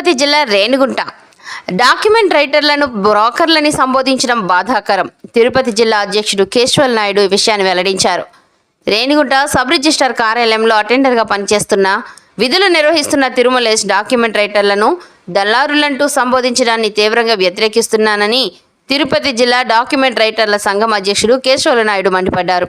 తిరుపతి జిల్లా రేణిగుంట. డాక్యుమెంట్ రైటర్లను బ్రోకర్లని సంబోధించడం బాధాకరం. తిరుపతి జిల్లా అధ్యక్షుడు కేశవల్ నాయుడు ఈ విషయాన్ని వెల్లడించారు. రేణిగుంట సబ్ రిజిస్టార్ కార్యాలయంలో అటెండర్గా పనిచేస్తున్న విధులు నిర్వహిస్తున్న తిరుమలేష్ డాక్యుమెంట్ రైటర్లను దళారులంటూ సంబోధించడాన్ని తీవ్రంగా వ్యతిరేకిస్తున్నానని తిరుపతి జిల్లా డాక్యుమెంట్ రైటర్ల సంఘం అధ్యక్షుడు కేశవల నాయుడు మండిపడ్డారు.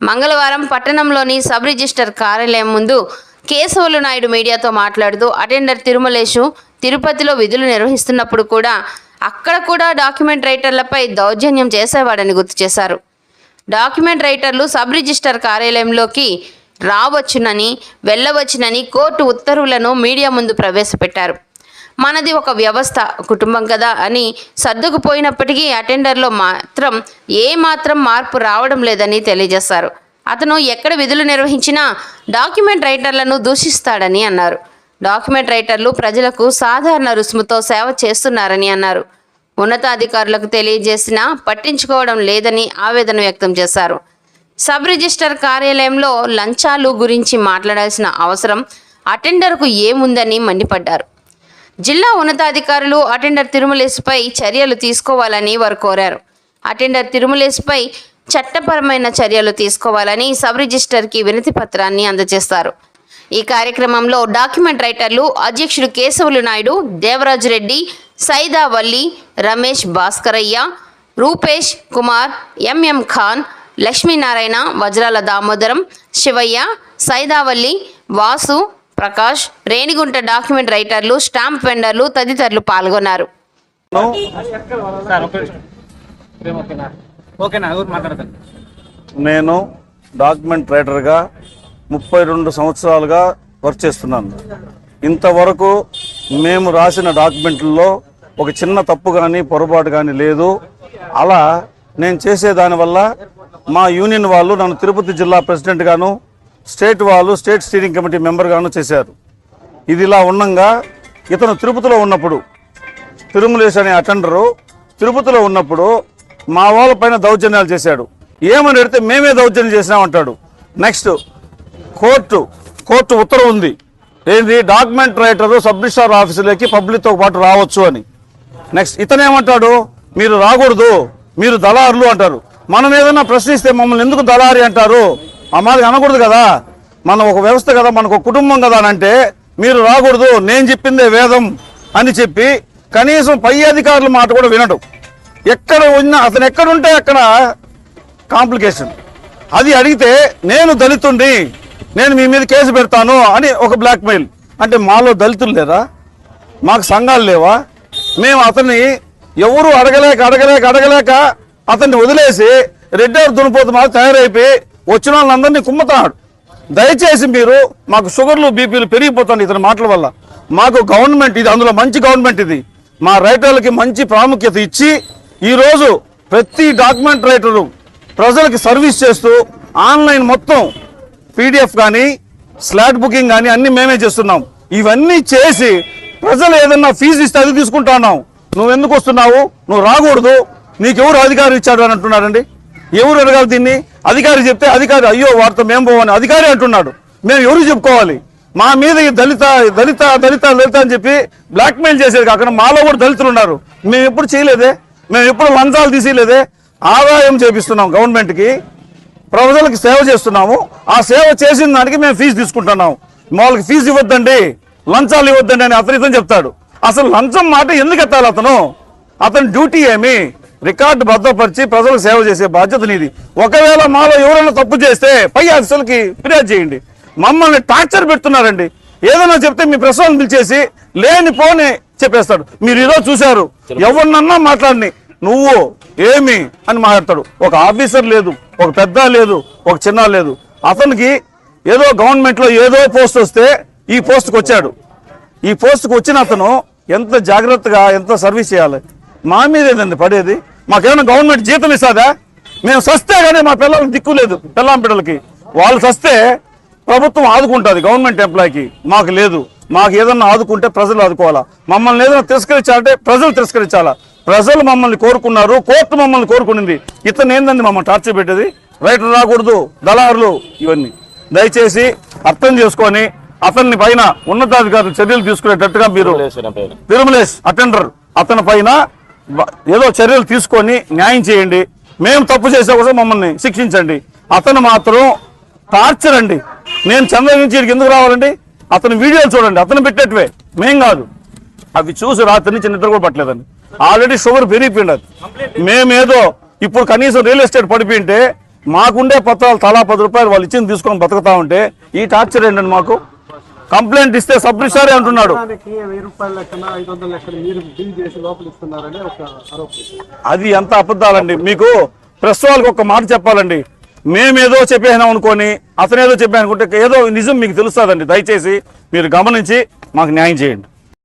మంగళవారం పట్టణంలోని సబ్ రిజిస్టర్ కార్యాలయం ముందు కేశవులు నాయుడు మీడియాతో మాట్లాడుతూ అటెండర్ తిరుమలేషు తిరుపతిలో విధులు నిర్వహిస్తున్నప్పుడు కూడా అక్కడ కూడా డాక్యుమెంట్ రైటర్లపై దౌర్జన్యం చేసేవాడని గుర్తు చేశారు. డాక్యుమెంట్ రైటర్లు సబ్ రిజిస్టర్ కార్యాలయంలోకి రావచ్చునని వెళ్ళవచ్చునని కోర్టు ఉత్తర్వులను మీడియా ముందు ప్రవేశపెట్టారు. మనది ఒక వ్యవస్థ కుటుంబం కదా అని సర్దుకుపోయినప్పటికీ అటెండర్లో మాత్రం ఏ మాత్రం మార్పు రావడం లేదని తెలియజేశారు. అతను ఎక్కడ విధులు నిర్వహించినా డాక్యుమెంట్ రైటర్లను దూషిస్తాడని అన్నారు. డాక్యుమెంట్ రైటర్లు ప్రజలకు సాధారణ రుసుముతో సేవ చేస్తున్నారని అన్నారు. ఉన్నతాధికారులకు తెలియజేసినా పట్టించుకోవడం లేదని ఆవేదన వ్యక్తం చేశారు. సబ్ రిజిస్టర్ కార్యాలయంలో లంచాలు గురించి మాట్లాడాల్సిన అవసరం అటెండర్కు ఏముందని మండిపడ్డారు. జిల్లా ఉన్నతాధికారులు అటెండర్ తిరుమలేసుపై చర్యలు తీసుకోవాలని వారు కోరారు. అటెండర్ తిరుమలేసుపై చట్టపరమైన చర్యలు తీసుకోవాలని సబ్ రిజిస్టర్కి వినతి పత్రాన్ని అందజేస్తారు. ఈ కార్యక్రమంలో డాక్యుమెంట్ రైటర్లు అధ్యక్షుడు కేశవులు నాయుడు దేవరాజు రెడ్డి సైదావల్లి రమేష్ భాస్కరయ్య రూపేష్ కుమార్ ఎంఎం ఖాన్ లక్ష్మీనారాయణ వజ్రాల దామోదరం శివయ్య సైదావల్లి వాసు ప్రకాష్ రేణిగుంట డాక్యుమెంట్ రైటర్లు స్టాంప్ వెండర్లు తదితరులు పాల్గొన్నారు. ఓకేనా ఎవరు నేను డాక్యుమెంట్ రైటర్గా ముప్పై రెండు సంవత్సరాలుగా వర్క్ చేస్తున్నాను. ఇంతవరకు మేము రాసిన డాక్యుమెంట్లలో ఒక చిన్న తప్పు కానీ పొరపాటు కానీ లేదు. అలా నేను చేసే దానివల్ల మా యూనియన్ వాళ్ళు నన్ను తిరుపతి జిల్లా ప్రెసిడెంట్ గాను స్టేట్ వాళ్ళు స్టేట్ స్టీరింగ్ కమిటీ మెంబర్ గాను చేశారు. ఇది ఇలా ఉండంగా ఇతను తిరుపతిలో ఉన్నప్పుడు తిరుమలేశ్ అనే అటెండరు తిరుపతిలో ఉన్నప్పుడు మా వాళ్ళ పైన దౌర్జన్యాలు చేశాడు. ఏమని అడిగితే మేమే దౌర్జన్యం చేసినామంటాడు నెక్స్ట్ కోర్టు కోర్టు ఉత్తర్వు ఉంది. ఏంది? డాక్యుమెంట్ రైటరు సబ్ రిజిస్టార్ పబ్లిక్తో పాటు రావచ్చు అని. నెక్స్ట్ ఇతనేమంటాడు మీరు రాకూడదు మీరు దళారులు అంటారు. మనం ఏదైనా ప్రశ్నిస్తే మమ్మల్ని ఎందుకు దళారి అంటారు? ఆ అనకూడదు కదా. మనం ఒక వ్యవస్థ కదా మనకు ఒక కుటుంబం కదా అని అంటే మీరు రాకూడదు నేను చెప్పిందే వేదం అని చెప్పి కనీసం పై అధికారుల మాట కూడా వినడు. ఎక్కడ ఉన్నా అతను ఎక్కడుంటే అక్కడ కాంప్లికేషన్ అది అడిగితే నేను దళితుండి నేను మీ మీద కేసు పెడతాను అని ఒక బ్లాక్మెయిల్ అంటే మాలో దళితులు లేరా? మాకు సంఘాలు లేవా? మేము అతన్ని ఎవరు అడగలేక అడగలేక అడగలేక అతన్ని వదిలేసి రెడ్డారు దునిపోతు మాకు తయారైపోయి వచ్చిన వాళ్ళందరినీ కుమ్ముతున్నాడు. దయచేసి మీరు మాకు షుగర్లు బీపీలు పెరిగిపోతాను ఇతని మాటల వల్ల. మాకు గవర్నమెంట్ ఇది అందులో మంచి గవర్నమెంట్ ఇది. మా రైటర్లకి మంచి ప్రాముఖ్యత ఇచ్చి ఈరోజు ప్రతి డాక్యుమెంట్ రైటరు ప్రజలకి సర్వీస్ చేస్తూ ఆన్లైన్ మొత్తం పీడిఎఫ్ కానీ స్లాట్ బుకింగ్ కానీ అన్ని మేమే చేస్తున్నాం. ఇవన్నీ చేసి ప్రజలు ఏదన్నా ఫీజు ఇస్తే అది తీసుకుంటున్నావు నువ్వు ఎందుకు వస్తున్నావు? నువ్వు రాకూడదు. నీకెవరు అధికారం ఇచ్చాడు అని అంటున్నారండి? ఎవరు అడగాలి దీన్ని? అధికారి చెప్తే అధికారి అయ్యో వారితో మేము పోవని అధికారి అంటున్నాడు. మేము ఎవరు చెప్పుకోవాలి? మా మీద ఈ దళిత దళిత దళిత దళిత అని చెప్పి బ్లాక్మెయిల్ చేసేది కాకుండా మాలో కూడా దళితులు ఉన్నారు. మేము ఎప్పుడు చేయలేదే? మేము ఎప్పుడు లంచాలు తీసేయలేదే ఆదాయం చేపిస్తున్నాం గవర్నమెంట్కి ప్రజలకు సేవ చేస్తున్నాము. ఆ సేవ చేసిన దానికి మేము ఫీజు తీసుకుంటున్నాం. వాళ్ళకి ఫీజు ఇవ్వద్దండి లంచాలు ఇవ్వద్దండి అని అతను ఇతను చెప్తాడు. అసలు లంచం మాట ఎందుకు ఎత్తాలి అతను? అతని డ్యూటీ ఏమి? రికార్డు భద్రపరిచి ప్రజలకు సేవ చేసే బాధ్యత నీది. ఒకవేళ మాలో ఎవరైనా తప్పు చేస్తే పై అఫీసులకి ఫిర్యాదు చేయండి. మమ్మల్ని టార్చర్ పెడుతున్నారండి. ఏదైనా చెప్తే మీ ప్రశ్నలు పిలిచేసి లేని పోని చెప్పేస్తాడు. మీరు ఈరోజు చూశారు. ఎవరినన్నా మాట్లాడిని. నువ్వు ఏమి అని మాట్లాడతాడు. ఒక ఆఫీసర్ లేదు ఒక పెద్ద లేదు ఒక చిన్న లేదు. అతనికి ఏదో గవర్నమెంట్లో ఏదో పోస్ట్ వస్తే ఈ పోస్ట్కి వచ్చాడు. ఈ పోస్ట్కి వచ్చిన అతను ఎంత జాగ్రత్తగా ఎంత సర్వీస్ చేయాలి? మా మీద ఏదండి పడేది? మాకేమైనా గవర్నమెంట్ జీతం ఇస్తుందా? మేము సస్తే కానీ మా పిల్లలకి దిక్కు లేదు పిల్లం పిల్లలకి వాళ్ళు సస్తే ప్రభుత్వం ఆదుకుంటుంది గవర్నమెంట్ ఎంప్లాయీకి. మాకు లేదు మాకు ఏదన్నా ఆదుకుంటే ప్రజలు ఆదుకోవాలా? మమ్మల్ని ఏదైనా తిరస్కరించాలంటే ప్రజలు తిరస్కరించాలా? ప్రజలు మమ్మల్ని కోరుకున్నారు కోర్టు మమ్మల్ని కోరుకునింది. ఇతను ఏందండి మమ్మల్ని టార్చర్ పెట్టేది? రైటర్ రాకూడదు దళారులు ఇవన్నీ. దయచేసి అర్థం చేసుకొని అతన్ని పైన ఉన్నతాధికారులు చర్యలు తీసుకునేటట్టుగా మీరు తిరుమలేష్ అటెండర్ అతని పైన ఏదో చర్యలు తీసుకొని న్యాయం చేయండి. మేము తప్పు చేసే కోసం మమ్మల్ని శిక్షించండి. అతను మాత్రం టార్చర్ అండి. నేను చంద్ర నుంచి ఇక్కడికి ఎందుకు రావాలండి? అతని వీడియోలు చూడండి. అతను పెట్టేటివే. మేం కాదు. అవి చూసి రాత్రి నుంచి నిద్ర కూడా పట్టలేదండి. ఆల్రెడీ షుగర్ పెరిగిపోయింది అది మేమేదో ఇప్పుడు కనీసం రియల్ ఎస్టేట్ పడిపోయింటే మాకుండే పత్రాలు తలా పది రూపాయలు వాళ్ళు ఇచ్చింది తీసుకొని బతుకుతా ఉంటే ఈ టార్చర్ ఏంటండి మాకు? కంప్లైంట్ ఇస్తే సబ్ రిజిస్టారే అంటున్నాడు అది ఎంత అబద్ధాలండి. మీకు ప్రెస్ వాళ్ళకి ఒక మాట చెప్పాలండి. మేమేదో చెప్పేసినాం అనుకొని అతనేదో చెప్పాను అనుకుంటే ఏదో నిజం మీకు తెలుస్తుందండి. దయచేసి మీరు గమనించి మాకు న్యాయం చేయండి.